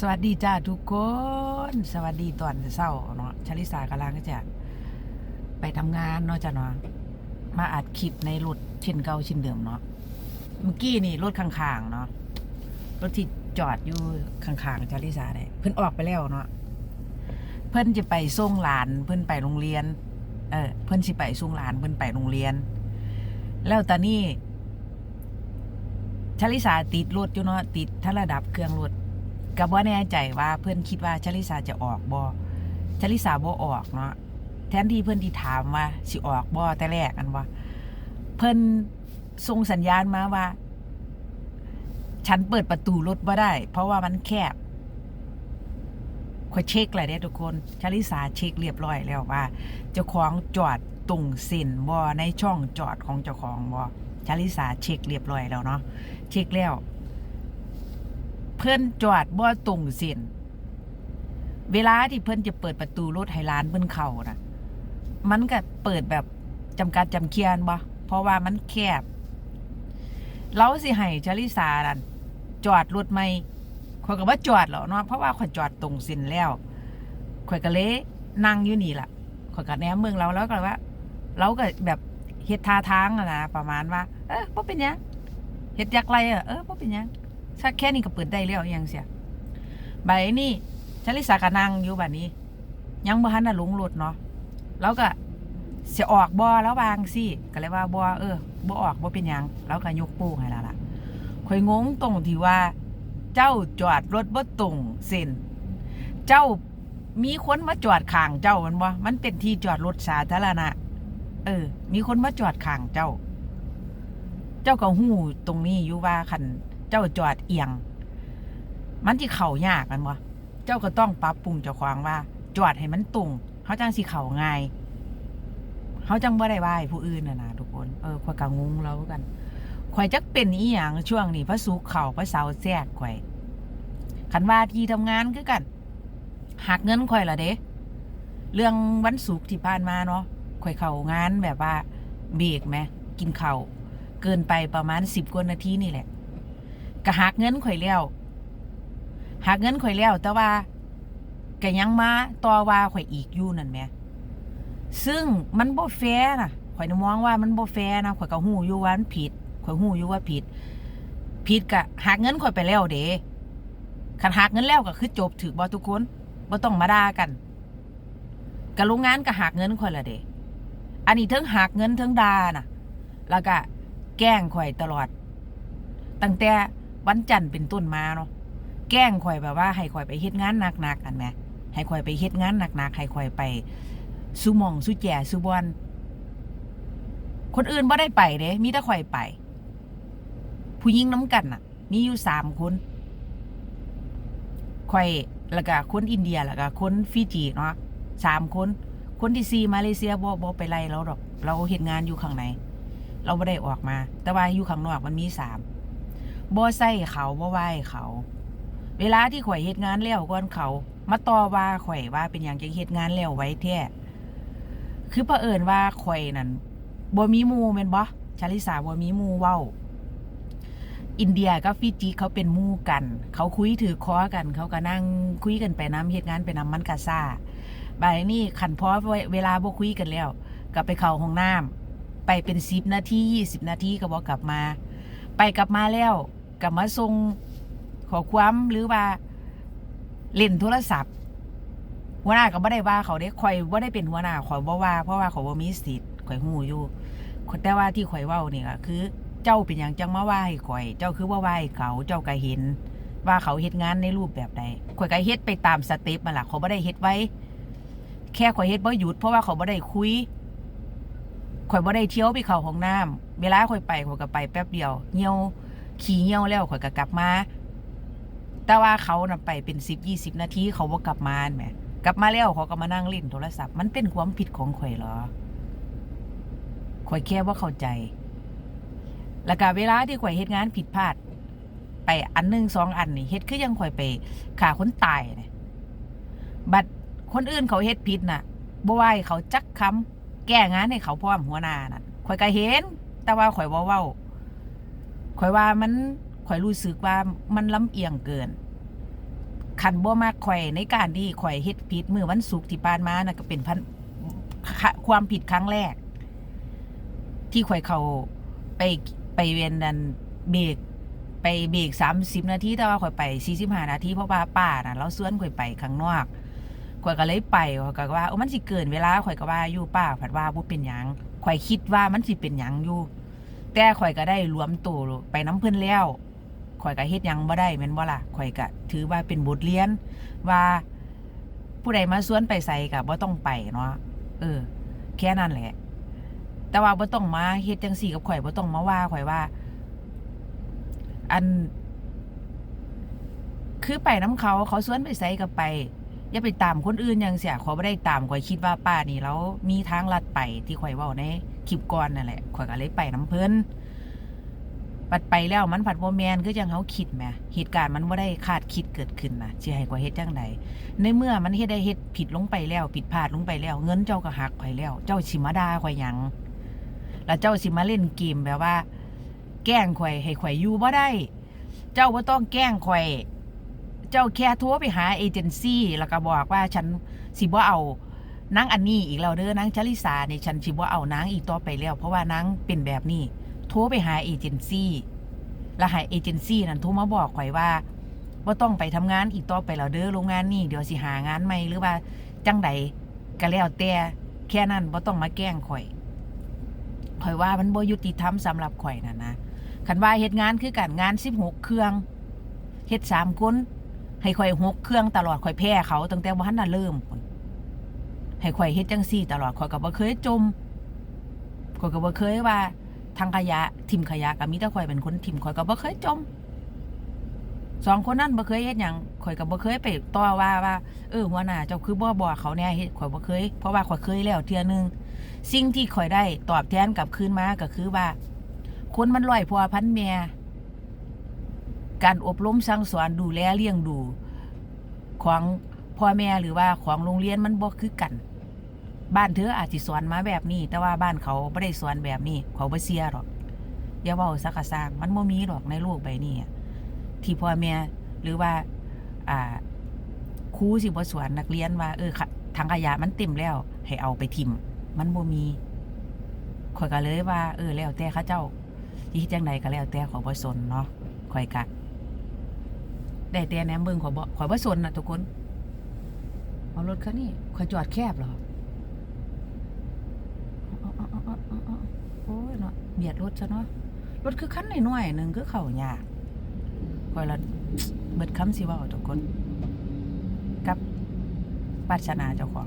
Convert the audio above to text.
สวัสดีจ้าทุกคน สวัสดีตอนเช้าเนาะชลิสากำลังจะไปทำงานเนาะจ้ะเนาะมาอัดคลิปในรถชิ้นเก่าชิ้นเดิมเนาะเมื่อกี้นี่รถข้างๆเนาะรถที่จอดอยู่ข้างๆชลิสาเนี่ยเพิ่นออกไปแล้วเนาะเพิ่นจะไปส่งหลานเพิ่นไปโรงเรียน เออเพิ่นสิไปส่งหลานเพิ่นไปโรงเรียน แล้วตอนนี้ชลิสาติดรถอยู่เนาะติดถ้าระดับเครื่องรถ กับว่าแน่ใจว่าเพื่อนคิดว่าชลิสาจะออกบอชลิสาบ่ออกเนาะแทนที่เพื่อนที่ถามว่าสิออกบอแต่แรกอันว่า เพื่อนส่งสัญญาณมาว่า ฉันเปิดประตูรถบ่ได้ เพราะว่ามันแคบคอยเช็คเลยเด้ทุกคนชลิสาเช็คเรียบร้อยแล้วว่าเจ้าของจอดตรงเส้นบอในช่องจอดของเจ้าของบอชลิสาเช็คเรียบร้อยแล้วเนาะเช็คแล้ว พื่อนจอดบ่ตรงเส้นเวลาที่เพื่อนจะเปิดประตูรถให้ร้านเพื่อนเข้านะมันก็เปิดแบบจำกัดจำเคียนบ่เพราะว่ามันแคบเราสิให้จาริสาดันจอดรถไม่ข่อยก็ว่าจอดหรอกเนาะเพราะว่าข่อยจอดตรงเส้นแล้วข่อยก็เลยนั่งอยู่นี่ล่ะข่อยก็แนมเมืองเราแล้วก็ว่า เราก็แบบเฮ็ดท่าทางอะนะประมาณว่า เออบ่เป็นหยังเฮ็ดอยากไรอะเออบ่เป็นหยัง ถ้าแค่นี้ก็เปิดได้แล้วอหยังเสียใบนี้ชลิสาก็นั่งอยู่แบบนี้ ยังบ่ทันน่ะลงรถเนาะแล้วก็เสียออกบ่แล้ววางสิก็เลยว่าบ่เออบ่ออกบ่เป็นยังแล้วก็ยกโป้งให้ละล่ะข่อยงงตรงที่ว่า เจ้าจอดรถบ่ตรงเส้นเจ้ามีคนมาจอดข้างเจ้ามันบ่มันเป็นที่จอดรถสาธารณะ เออ มีคนมาจอดข้างเจ้า เจ้าก็หู้ตรงนี้อยู่ว่าคัน เจ้าจอดเอียง มันที่เข่ายากกันวะเจ้าก็ต้องปรับปรุงเจ้าของว่า จอดให้มันตรงเขาจังสิเข่าง่ายเขาจังบ่ได้ว่าให้ผู้อื่นน่ะนะทุกคนเออข่อยก็งงแล้วกันข่อยจักเป็นอีหยังช่วงนี้พระสุกเข่าพระเสาแทรกข่อยคันว่าที่ทำงานคือกันหักเงินข่อยละเด้เรื่องวันศุกร์ที่ผ่านมาเนาะข่อยเข่างานแบบว่าเบรกไหมกินเข่าเกินไปประมาณสิบกว่านาทีนี่แหละ ก็หักเงินข่อยแล้วหักเงินข่อยแล้ว แต่ว่าก็ยังมาต่อว่าข่อยอีกอยู่นั่นแหมซึ่งมันบ่แฟร์นะข่อยน่ะมองว่ามันบ่แฟร์นะข่อยก็ฮู้อยู่ว่ามันผิดข่อยฮู้อยู่ว่าผิด ผิดก็หักเงินข่อยไปแล้วเด้คันหักเงินแล้วก็คือจบถือบ่ทุกคนบ่ต้องมาด่ากันกับโรงงานก็หักเงินข่อยละเด้อันนี้เทั้งหักเงินเทั้งด่าน่ะ แล้วก็แกล้งข่อยตลอด ตั้งแต่ วันจันทร์เป็นต้นมาเนาะแกล้งข่อยแบบว่า ให้ข่อยไปเฮ็ดงานหนักๆกันแหมให้ข่อยไปเฮ็ดงานหนักๆให้ข่อยไปสุหมองสุแจสุบอนคนอื่นบ่ได้ไปเด้มีแต่ข่อยไป ผู้หญิงน้ำกันน่ะ มีอยู่สามคนข่อยแล้วก็คนอินเดียแล้วก็คนฟิจิเนาะสามคน คนที่สี่มาเลเซียบ่บ่ไปไล่เราดอก เราเฮ็ดงานอยู่ข้างในเราไม่ได้ออกมา แต่ว่าอยู่ข้างนอกมันมีสาม บ่ใส่เขาบ่ไหวเขา เวลาที่ข่อยเฮ็ดงานแล้วก่อนเขา มาต่อว่าข่อยว่าเป็นอย่างจะเฮ็ดงานแล้วไว้แท้คือเผอิญว่าข่อยนั่นบ่มีหมู่แม่นบ่ชาลิสาบ่มีหมู่เว้า อินเดียกับฟิจิเขาเป็นหมู่กัน เขาคุยถือคอกัน เขาก็นั่งคุยกันไปน้ำเฮ็ดงานไปน้ำมันกะซ่าบายนี้ขันพอเวลาบ่คุยกันแล้วก็ไปเข้าห้องน้ำไปเป็นสิบนาทียี่สิบนาทีก็บอกกลับมา ไปกลับมาแล้วกลับมาส่งขอความหรือว่าเล่นโทรศัพท์หัวหน้าก็ไม่ได้ว่าเขาได้ข่อยว่าได้เป็นหัวหน้าขอยบ่ว่า เพราะว่าเขาบ่มีสิทธิ์ข่อยหูอยู่แต่ว่าที่ข่อยเว้านี่ก็คือ เจ้าเป็นอย่างจังมาว่าให้ข่อย เจ้าคือว่าว่าให้เขาเจ้าก็เห็น ว่าเขาเฮ็ดงานในรูปแบบใดข่อยก็เฮ็ดไปตามสเต็ปมาล่ะเขาบ่ได้เฮ็ดไว้ แค่ข่อยเฮ็ดบ่หยุดเพราะว่าเขาบ่ได้คุยข่อยบ่ได้เที่ยวไปเข้าห้องน้ำ เวลาข่อยไปข่อยก็ไปแป๊บเดียวเหี่ยวขี่เหี่ยวแล้วข่อยก็กลับมา แต่ว่าเขาน่ะไปเป็นสิบยี่สิบนาทีเขาบ่กลับมาแหมกลับมาแล้วเขาก็มานั่งเล่นโทรศัพท์ มันเป็นความผิดของข่อยเหรอข่อยแค่ว่าเข้าใจ แล้วก็เวลาที่ข่อยเฮ็ดงานผิดพลาด ไปอันหนึ่งสองอันนี่เฮ็ดคือยังข่อยไปฆ่าคนตายเนี่ยบัดคนอื่นเขาเฮ็ดผิดน่ะบ่ไหวเขาจักคำแก้งานให้เขาพร้อมหัวหน้าน่ะข่อยก็เห็น แต่ว่าข่อยบ่เว้าข่อยว่ามันข่อยรู้สึกว่ามันลำเอียงเกินขันบ่มากข่อยในการที่ข่อยเฮ็ดผิดมือวันศุกร์ที่ผ่านมาน่ะก็เป็นพันความผิดครั้งแรก ที่ข่อยเขาไปไปเวียนนันเบรกไปเบรกสามสิบนาทีแต่ว่าข่อยไปสี่สิบห้านาทีเพราะว่าป้าน่ะเราสวนข่อยไปข้างนอกข่อยก็เลยไปข่อยก็ว่าโอ้มันสิเกินเวลาข่อยก็ว่าอยู่ป้าผัดว่าบ่เป็นหยัง ข่อยคิดว่ามันสิเป็นหยังอยู่ แต่ข่อยก็ได้รวมตัวไปน้ำเพิ่อนแล้วข่อยก็เฮ็ดหยังบ่ได้แม่นบ่ล่ะข่อยก็ถือว่าเป็นบทเรียนว่าผู้ใดมาสวนไปใส่ก็บ่ต้องไปเนาะเออ แค่นั้นแหละ แต่ว่าบ่ต้องมาเฮ็ดจังซี่กับข่อยบ่ต้องมาว่าข่อยว่า อัน คือไปน้ำเขาเขาสวนไปใส่ก็ไป อย่าไปตามคนอื่นอยังเสียขอยบ่ได้ตามข่อยคิดว่าป้านี่แล้วมีทางลัดไปที่ข่อยเว้าในคลิปก่อนนั่นแหละข่อยก็เลยไปน้ำเพิ่นปัดไปแล้วมันผัดบ่แมนคือจังเขาคิดแหมเหตุการณ์มันบ่าได้คาดคิดเกิดขึ้นนะสิให้กว่าเฮ็ดจังไดในเมื่อมันเฮ็ดได้เฮ็ดผิดลงไปแล้ว ผิดพลาดลงไปแล้ว เงินเจ้าก็หักข่อยแล้ว เจ้าสิมาดาข่อยยัง แล้วเจ้าสิมาเล่นเกมแบบว่า แกล้งข่อยให้ข่อยอยู่บ่ได้ เจ้าบ่ต้องแกล้งข่อย เจ้าแค่โทรไปหาเอเจนซี่แล้วก็บอกว่าฉันสิบ่เอานางอันนี้อีกแล้วเด้อนางชลิสาเนี่ยฉันสิบ่เอานางอีกต่อไปแล้ว เพราะว่านางเป็นแบบนี้โทรไปหาเอเจนซี่แล้วให้เอเจนซี่นั้นโทรมาบอกข่อยว่าว่าต้องไปทำงานอีกต่อไปแล้วเด้อโรงงานนี่เดี๋ยวสิหางานใหม่หรือว่าจังใดก็แล้วแต่แค่นั้นบ่ต้องมาแกล้งข่อยข่อยว่ามันบ่ยุติธรรมสำหรับข่อยน่ะนะคันว่าเฮ็ดงานคือกันงาน16เครื่องเฮ็ดสามคน ให้ข่อยหกเครื่องตลอดข่อยแพ้เขาตั้งแต่บ่ทันได้เริ่มให้ข่อยเฮ็ดจังซี่ ตลอดข่อยก็บ่เคยจมข่อยก็บ่เคยว่าทางขยะทิมขยะกับมิตรข่อยเป็นคนทิมข่อยก็บ่เคยจมสองคนนั้นบ่เคยเฮ็ดหยังข่อยก็บ่เคยไปต่อว่าว่า เออหัวหน้าเจ้าคือบ่บอกเขาแน่เฮ็ดข่อยบ่เคย เพราะว่าข่อยเคยแล้วเทื่อนึงสิ่งที่ข่อยได้ตอบแทนกลับคืนมาก็คือว่าคนมันร้อยพัวพันแม่ การอบรมสั่งสอนดูแลเลี้ยงดูของพ่อแม่หรือว่าของโรงเรียนมันบ่คือกัน บ้านเธออาจสิสอนมาแบบนี้ แต่ว่าบ้านเขาไม่ได้สอนแบบนี้ เขาบ่เสียหรอกอย่าเว้าสักกะสร้างมันบ่มีหรอกในโลกใบนี้ที่พ่อแม่หรือว่า อ่าครูสิบ่สอนนักเรียนว่า เออค่ะทางขยะมันเต็มแล้ว ให้เอาไปทิมมันบ่มีข่อยก็เลยว่า เออแล้วแต่เขาเจ้าที่จังใดก็แล้วแต่ขอบ่สนเนาะข่อยกะ ได้แต่แหนมเบิงขอยบ่ข่อยบ่สนน่ะทุกคนเอารถคันนี้ขอยจอดแคบเหรอโอ้ยเนาะเบียดรถซะเนาะรถคือคันหน่อยๆหนึ่งคือเข่ายากคอยละเบิดคำสิว่าทุกคน กับปัชนาเจ้าของ